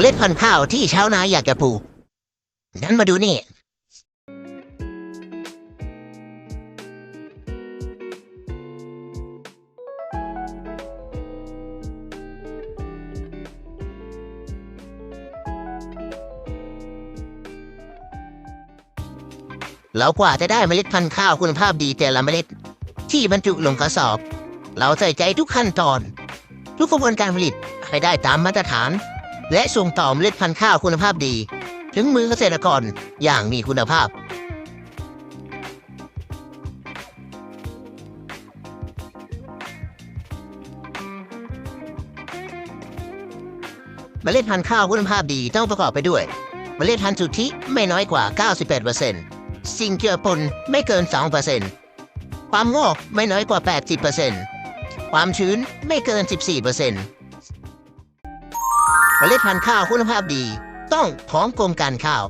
เมล็ดพันธุ์ข้าวที่ชาวนาอยากจะปลูกงั้นมาดูนี่แล้วกว่าจะได้เมล็ดพันธุ์ข้าวคุณภาพดีแต่ละเมล็ด ที่บรรจุลงกระสอบ เราใส่ใจทุกขั้นตอน ทุกกระบวนการผลิตให้ได้ตามมาตรฐาน และส่งต่อเมล็ดพันธุ์ข้าวคุณภาพดี ถึงมือเกษตรกรอย่างมีคุณภาพ เมล็ดพันธุ์ข้าวคุณภาพดีต้องประกอบไปด้วย เมล็ดพันธุ์สุทธิไม่น้อยกว่า 98%สิ่งเจือปนไม่เกิน 2%ความงอกไม่น้อยกว่า 80%ความชื้นไม่เกิน 14% เมล็ดพันธุ์ข้าวคุณภาพดี ต้องของกรมการข้าว